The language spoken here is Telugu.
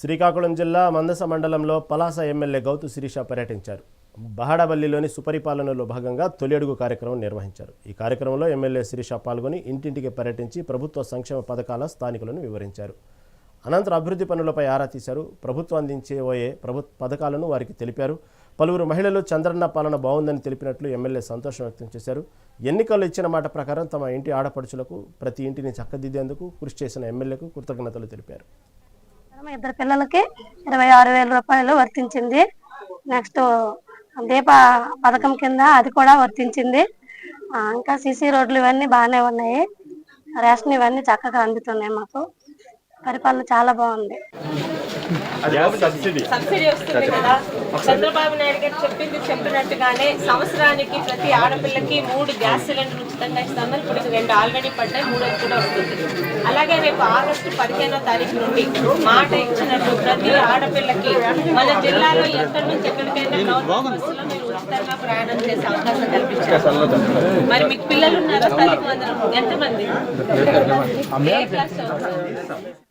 శ్రీకాకుళం జిల్లా మందస మండలంలో పలాస ఎమ్మెల్యే గౌతు శిరీష పర్యటించారు. బహడబల్లిలోని సుపరిపాలనలో భాగంగా తొలి అడుగు కార్యక్రమం నిర్వహించారు. ఈ కార్యక్రమంలో ఎమ్మెల్యే శిరీష పాల్గొని ఇంటింటికి పర్యటించి ప్రభుత్వ సంక్షేమ పథకాల స్థానికులను వివరించారు. అనంతరం అభివృద్ధి పనులపై ఆరా తీశారు. ప్రభుత్వం అందించేబోయే ప్రభుత్వ పథకాలను వారికి తెలిపారు. పలువురు మహిళలు చంద్రన్న పాలన బాగుందని తెలిపినట్లు ఎమ్మెల్యే సంతోషం వ్యక్తం చేశారు. ఎన్నికల్లో ఇచ్చిన మాట ప్రకారం తమ ఇంటి ఆడపడుచులకు ప్రతి ఇంటిని చక్కదిద్దేందుకు కృషి చేసిన ఎమ్మెల్యేకు కృతజ్ఞతలు తెలిపారు. మా ఇద్దరు పిల్లలకి ఇరవై ఆరు వేల రూపాయలు వర్తించింది. నెక్స్ట్ దీప పథకం కింద అది కూడా వర్తించింది. ఇంకా సిసి రోడ్లు ఇవన్నీ బాగానే ఉన్నాయి. రేషన్ ఇవన్నీ చక్కగా అందుతున్నాయి మాకు. పరిపాలన చాలా బాగుంది. సబ్సిడీ వస్తుంది కదా. చంద్రబాబు నాయుడు గారు చెప్పింది చెప్పినట్టుగానే సంవత్సరానికి ప్రతి ఆడపిల్లకి మూడు గ్యాస్ సిలిండర్ ఉచితంగా ఇస్తామని ఇప్పుడు ఇది రెండు ఆల్రెడీ పడ్డాయి మూడోది కూడా వస్తుంది. అలాగే రేపు ఆగస్టు పదిహేనో తారీఖు నుండి మాట ఇచ్చినట్టు ప్రతి ఆడపిల్లకి మన జిల్లాలో ఎక్కడి నుంచి ఎక్కడికైనా గవర్నమెంట్ బస్సులో మీరు ఉచితంగా ప్రయాణం చేసే అవకాశం కల్పించారు. మరి మీకు పిల్లలు ఉన్నారా? ఎంతమంది? ఏ క్లాస్ చదువుతున్నారు